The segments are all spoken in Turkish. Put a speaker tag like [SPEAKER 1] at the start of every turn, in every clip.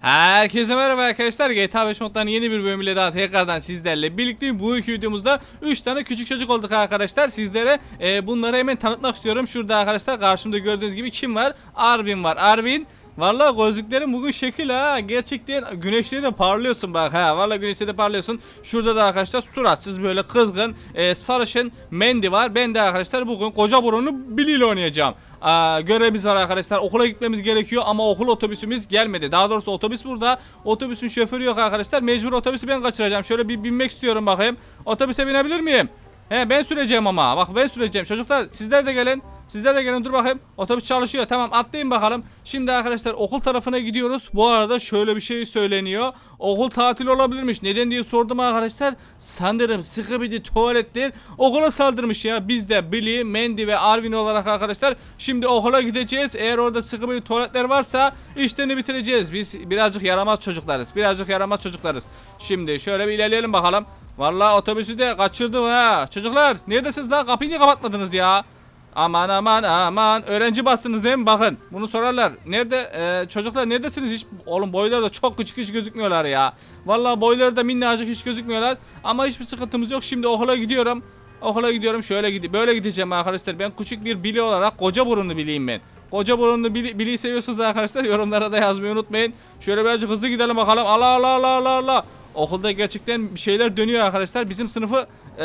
[SPEAKER 1] Herkese merhaba arkadaşlar GTA 5 moddan yeni bir bölümüyle daha tekrardan sizlerle birlikteyim. Bu iki videomuzda 3 tane küçük çocuk olduk arkadaşlar. Sizlere e, bunları hemen tanıtmak istiyorum. Şurada arkadaşlar karşımda gördüğünüz gibi kim var? Arvin var. Arvin Valla gözlüklerin bugün şekil ha. Gerçekten güneşte de parlıyorsun bak ha. Valla güneşte de parlıyorsun. Şurada da arkadaşlar suratsız böyle kızgın e, sarışın Mendi var. Ben de arkadaşlar bugün koca burunlu Billy oynayacağım. Aa, görevimiz var arkadaşlar. Okula gitmemiz gerekiyor ama okul otobüsümüz gelmedi. Daha doğrusu otobüs burada. Otobüsün şoförü yok arkadaşlar. Mecbur otobüsü ben kaçıracağım. Şöyle bir binmek istiyorum bakayım. Otobüse binebilir miyim? He ben süreceğim ama. Bak ben süreceğim. Çocuklar sizler de gelin. Sizler de gelin dur bakayım. Otobüs çalışıyor. Tamam atlayın bakalım. Şimdi arkadaşlar okul tarafına gidiyoruz. Bu arada şöyle bir şey söyleniyor. Okul tatil olabilirmiş. Neden diye sordum arkadaşlar. Sanırım sıkı bir tuvalettir. Okula saldırmış ya. Biz de Billy, Mandy ve Arvin olarak arkadaşlar şimdi okula gideceğiz. Eğer orada sıkı bir tuvaletler varsa işlerini bitireceğiz. Biz birazcık yaramaz çocuklarız. Birazcık yaramaz çocuklarız. Şimdi şöyle bir ilerleyelim bakalım. Vallahi otobüsü de kaçırdım ha. Çocuklar neredesiniz lan? Kapıyı niye kapatmadınız ya? Aman aman aman. Öğrenci bastınız değil mi? Bakın bunu sorarlar. Nerede Ee, çocuklar neredesiniz? Hiç oğlum boyları da çok küçük hiç gözükmüyorlar ya. Vallahi boyları da minnacık hiç gözükmüyorlar. Ama hiçbir sıkıntımız yok. Şimdi okula gidiyorum. Okula gidiyorum. Şöyle gidi böyle gideceğim arkadaşlar. Ben küçük bir bili olarak koca burunlu bileyim ben. Koca burunlu bili, biliyi seviyorsunuz arkadaşlar. Yorumlara da yazmayı unutmayın. Şöyle birazcık hızlı gidelim bakalım. Allah Allah Allah Allah Allah. Okulda gerçekten bir şeyler dönüyor arkadaşlar. Bizim sınıfı e,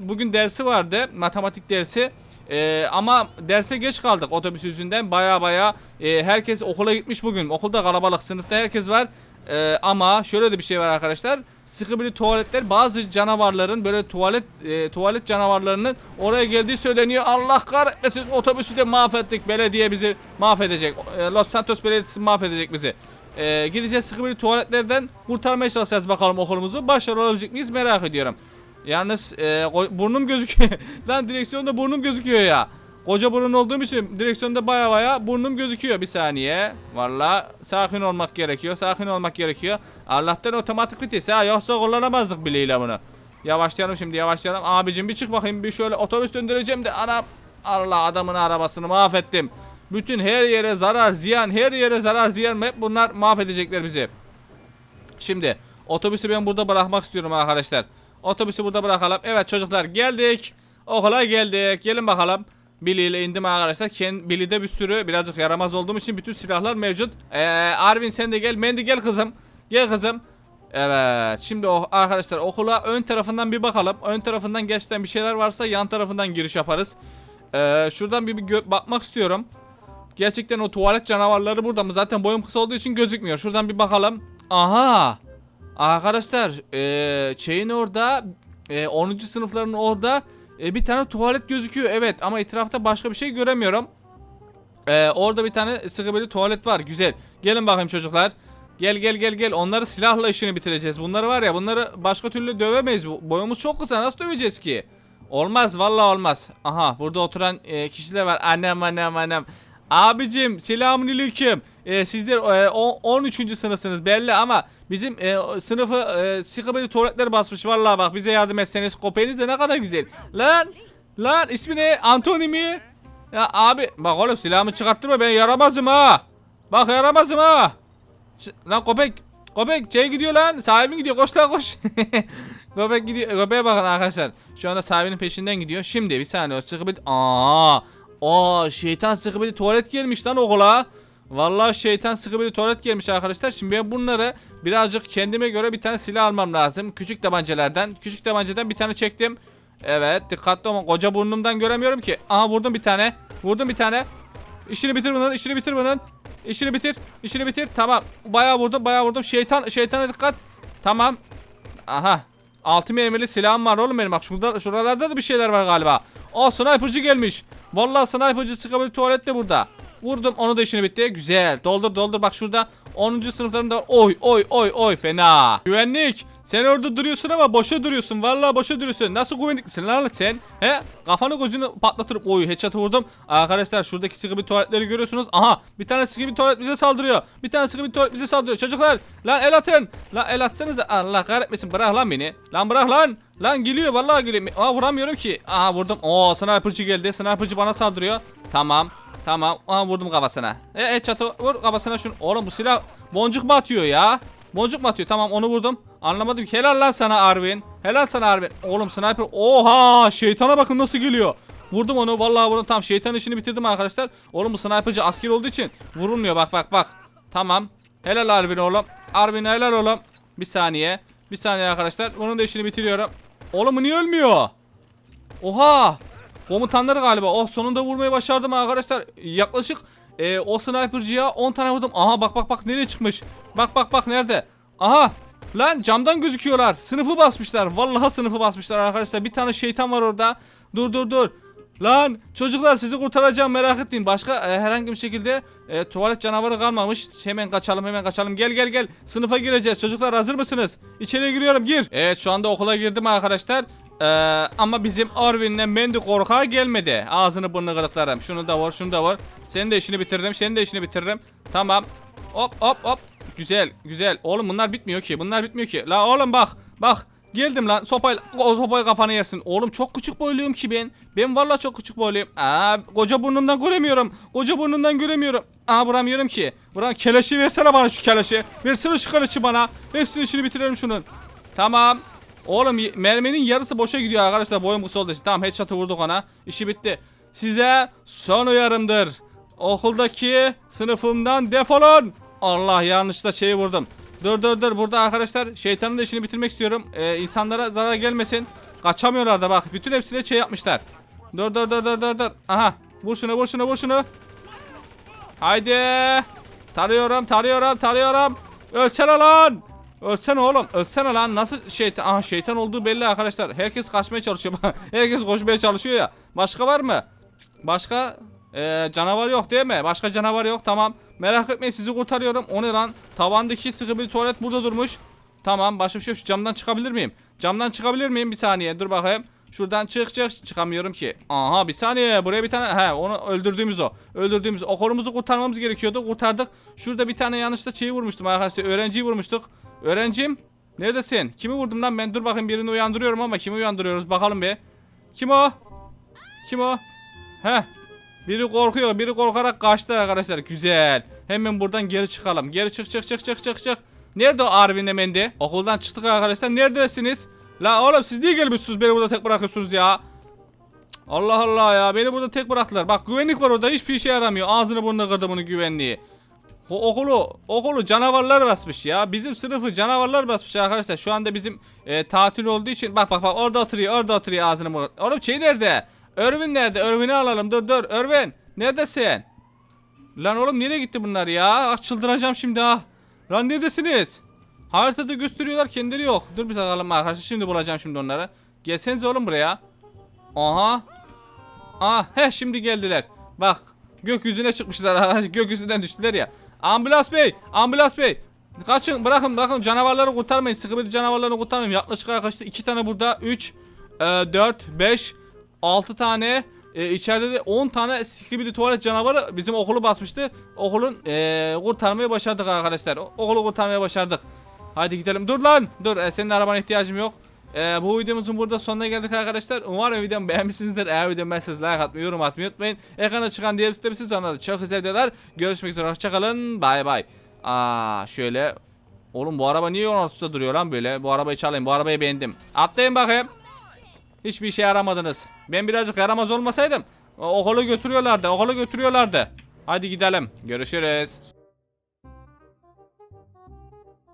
[SPEAKER 1] bugün dersi vardı. Matematik dersi. E, ama derse geç kaldık otobüs yüzünden. Baya baya e, herkes okula gitmiş bugün. Okulda kalabalık. Sınıfta herkes var. E, ama şöyle de bir şey var arkadaşlar. Sıkı bir tuvaletler bazı canavarların böyle tuvalet e, tuvalet canavarlarının oraya geldiği söyleniyor. Allah kahretmesin otobüsü de mahvettik. Belediye bizi mahvedecek. E, Los Santos Belediyesi mahvedecek bizi. Ee, gideceğiz sıkı bir tuvaletlerden kurtarmaya çalışacağız bakalım okulumuzu. Başarılı olabilecek miyiz merak ediyorum. Yalnız e, burnum gözüküyor. Lan direksiyonda burnum gözüküyor ya. Koca burun olduğum için direksiyonda baya baya burnum gözüküyor bir saniye. Valla sakin olmak gerekiyor. Sakin olmak gerekiyor. Allah'tan otomatik vites ha yoksa kullanamazdık bileyle bunu. Yavaşlayalım şimdi yavaşlayalım. Abicim bir çık bakayım bir şöyle otobüs döndüreceğim de ana Allah adamın arabasını mahvettim. Bütün her yere zarar ziyan her yere zarar ziyan hep bunlar mahvedecekler bizi. Şimdi otobüsü ben burada bırakmak istiyorum arkadaşlar. Otobüsü burada bırakalım. Evet çocuklar geldik. Okula geldik. Gelin bakalım. Billy ile indim arkadaşlar. Ken, Billy'de bir sürü birazcık yaramaz olduğum için bütün silahlar mevcut. Ee, Arvin sen de gel. Mendy gel kızım. Gel kızım. Evet. Şimdi o arkadaşlar okula ön tarafından bir bakalım. Ön tarafından gerçekten bir şeyler varsa yan tarafından giriş yaparız. Ee, şuradan bir, bir bakmak istiyorum. Gerçekten o tuvalet canavarları burada mı? Zaten boyum kısa olduğu için gözükmüyor. Şuradan bir bakalım. Aha. Arkadaşlar eee şeyin orada eee, 10. sınıfların orada eee, bir tane tuvalet gözüküyor. Evet ama etrafta başka bir şey göremiyorum. Eee, orada bir tane sıkı tuvalet var. Güzel. Gelin bakayım çocuklar. Gel gel gel gel. Onları silahla işini bitireceğiz. Bunları var ya bunları başka türlü dövemeyiz. Boyumuz çok kısa. Nasıl döveceğiz ki? Olmaz vallahi olmaz. Aha burada oturan kişiler var. Annem annem annem. Abicim selamünaleyküm. Ee, sizler e, on- 13. sınıfsınız belli ama bizim e, sınıfı e, sıkı tuvaletler basmış. Vallahi bak bize yardım etseniz kopeniz de ne kadar güzel. Lan lan ismi ne? Anthony mi? Ya abi bak oğlum silahımı çıkarttırma ben yaramazım ha. Bak yaramazım ha. Lan köpek köpek şey gidiyor lan sahibi gidiyor koş lan koş. köpek gidiyor köpeğe bakın arkadaşlar. Şu anda sahibinin peşinden gidiyor. Şimdi bir saniye o sıkı aa Aa şeytan sıkı tuvalet gelmiş lan okula. Vallahi şeytan sıkı bir tuvalet gelmiş arkadaşlar. Şimdi ben bunları birazcık kendime göre bir tane silah almam lazım. Küçük tabancalardan. Küçük tabancadan bir tane çektim. Evet dikkatli olma. Koca burnumdan göremiyorum ki. Aha vurdum bir tane. Vurdum bir tane. İşini bitir bunun. işini bitir bunun. İşini bitir. işini bitir. Tamam. Bayağı vurdum. Bayağı vurdum. Şeytan şeytana dikkat. Tamam. Aha. Altı mermili silahım var oğlum benim. Bak şurada, şuralarda da bir şeyler var galiba. Aa sniperci gelmiş. Vallahi sniperci sıkabilir tuvalette burada. Vurdum onu da işini bitti. Güzel. Doldur doldur bak şurada 10. sınıflarında var. Oy oy oy oy fena. Güvenlik. Sen orada duruyorsun ama boşa duruyorsun. Vallahi boşa duruyorsun. Nasıl güvenliklisin lan sen? He? Kafanı gözünü patlatırım. Oy headshot vurdum. Arkadaşlar şuradaki sıkı bir tuvaletleri görüyorsunuz. Aha bir tane sıkı bir tuvalet bize saldırıyor. Bir tane sıkı bir tuvalet bize saldırıyor. Çocuklar lan el atın. Lan el atsanıza. Allah kahretmesin bırak lan beni. Lan bırak lan. Lan geliyor vallahi geliyor. Aa vuramıyorum ki. Aha vurdum. Oo sniperci geldi. Sniperci bana saldırıyor. Tamam. Tamam. Aha vurdum kafasına. E, e çatı vur kafasına şunu. Oğlum bu silah boncuk mu atıyor ya? Boncuk mu atıyor? Tamam onu vurdum. Anlamadım. Helal lan sana Arvin. Helal sana Arvin. Oğlum sniper. Oha şeytana bakın nasıl geliyor. Vurdum onu vallahi vurdum tam şeytan işini bitirdim arkadaşlar. Oğlum bu sniperci asker olduğu için vurulmuyor bak bak bak. Tamam. Helal Arvin oğlum. Arvin helal oğlum. Bir saniye. Bir saniye arkadaşlar. Bunun da işini bitiriyorum. Oğlum niye ölmüyor? Oha! Komutanları galiba. Oh sonunda vurmayı başardım arkadaşlar. Yaklaşık e, o sniper'cıya 10 tane vurdum. Aha bak bak bak nereye çıkmış. Bak bak bak nerede? Aha! Lan camdan gözüküyorlar. Sınıfı basmışlar. Vallahi sınıfı basmışlar arkadaşlar. Bir tane şeytan var orada. Dur dur dur. Lan çocuklar sizi kurtaracağım merak etmeyin. Başka e, herhangi bir şekilde e, tuvalet canavarı kalmamış. Hemen kaçalım hemen kaçalım. Gel gel gel. Sınıfa gireceğiz. Çocuklar hazır mısınız? İçeriye giriyorum gir. Evet şu anda okula girdim arkadaşlar. Ee, ama bizim Arvin'le Mendi korkağa gelmedi. Ağzını burnunu kırıklarım. Şunu da var şunu da var. Senin de işini bitiririm. Senin de işini bitiririm. Tamam. Hop hop hop. Güzel güzel. Oğlum bunlar bitmiyor ki. Bunlar bitmiyor ki. La oğlum bak. Bak. Geldim lan sopayla o sopayı kafana yersin. Oğlum çok küçük boyluyum ki ben. Ben vallahi çok küçük boyluyum. Aa koca burnumdan göremiyorum. Koca burnumdan göremiyorum. Aa vuramıyorum ki. Vuram keleşi versene bana şu keleşi. Versene şu keleşi bana. Hepsini işini bitirelim şunun. Tamam. Oğlum merminin yarısı boşa gidiyor arkadaşlar boyum kısa için. Tamam headshot'ı vurduk ona. İşi bitti. Size son uyarımdır. Okuldaki sınıfımdan defolun. Allah yanlışlıkla şeyi vurdum. Dur dur dur burada arkadaşlar şeytanın da işini bitirmek istiyorum. Ee, insanlara zarar gelmesin. Kaçamıyorlar da bak. Bütün hepsine şey yapmışlar. Dur dur dur dur dur dur. Aha. Vur şunu vur şunu vur şunu. Haydi. Tarıyorum tarıyorum tarıyorum. Ölsene lan. Ölsene oğlum. Ölsene lan. Nasıl şeytan? Aha şeytan olduğu belli arkadaşlar. Herkes kaçmaya çalışıyor. Herkes koşmaya çalışıyor ya. Başka var mı? Başka ee, canavar yok değil mi? Başka canavar yok. Tamam. Merak etmeyin sizi kurtarıyorum. O ne lan? Tavandaki sıkı bir tuvalet burada durmuş. Tamam. Başka bir şey yok. Şu camdan çıkabilir miyim? Camdan çıkabilir miyim? Bir saniye. Dur bakayım. Şuradan çık çık. Çıkamıyorum ki. Aha bir saniye. Buraya bir tane. He onu öldürdüğümüz o. Öldürdüğümüz. O kolumuzu kurtarmamız gerekiyordu. Kurtardık. Şurada bir tane yanlışta şeyi vurmuştum arkadaşlar. Öğrenciyi vurmuştuk. Öğrencim. Neredesin? Kimi vurdum lan ben? Dur bakayım birini uyandırıyorum ama kimi uyandırıyoruz? Bakalım bir. Kim o? Kim o? Heh. Biri korkuyor, biri korkarak kaçtı arkadaşlar. Güzel. Hemen buradan geri çıkalım. Geri çık çık çık çık çık çık. Nerede o Arvin Emendi? Okuldan çıktık arkadaşlar. Neredesiniz? La oğlum siz niye gelmişsiniz beni burada tek bırakıyorsunuz ya? Allah Allah ya beni burada tek bıraktılar. Bak güvenlik var orada hiçbir işe yaramıyor. Ağzını burnuna kırdı bunun güvenliği. Okulu okulu canavarlar basmış ya. Bizim sınıfı canavarlar basmış arkadaşlar. Şu anda bizim e, tatil olduğu için bak bak bak orada oturuyor orada oturuyor ağzını burnuna. Oğlum şey nerede? Örvin nerede? Örvin'i alalım. Dur dur. Örvin. Neredesin? Lan oğlum nereye gitti bunlar ya? Ah, çıldıracağım şimdi ha. Lan neredesiniz? Haritada gösteriyorlar kendileri yok. Dur bir bakalım arkadaşlar. Şimdi bulacağım şimdi onları. Gelsenize oğlum buraya. Aha. Ah he şimdi geldiler. Bak gökyüzüne çıkmışlar arkadaşlar. Gökyüzünden düştüler ya. Ambulans bey. Ambulans bey. Kaçın bırakın bırakın canavarları kurtarmayın. Sıkı canavarlarını kurtarmayın. Yaklaşık arkadaşlar iki tane burada. 3, 4, 5, 6 tane. E, içeride de 10 tane sikibili tuvalet canavarı bizim okulu basmıştı. Okulun e, kurtarmayı başardık arkadaşlar. Okulu kurtarmaya başardık. Hadi gidelim. Dur lan. Dur. e, senin arabana ihtiyacım yok. E, bu videomuzun burada sonuna geldik arkadaşlar. Umarım videomu beğenmişsinizdir. Eğer videomu beğendiyseniz like atmayı, yorum atmayı unutmayın. Ekrana çıkan diğer tıklamışsınız. Onları çok güzel videolar. Görüşmek üzere. Hoşçakalın. Bay bay. Aa şöyle. Oğlum bu araba niye yol ortasında duruyor lan böyle? Bu arabayı çalayım. Bu arabayı beğendim. Atlayın bakayım. Hiçbir işe yaramadınız. Ben birazcık yaramaz olmasaydım okulu götürüyorlardı. Okulu götürüyorlardı. Hadi gidelim. Görüşürüz.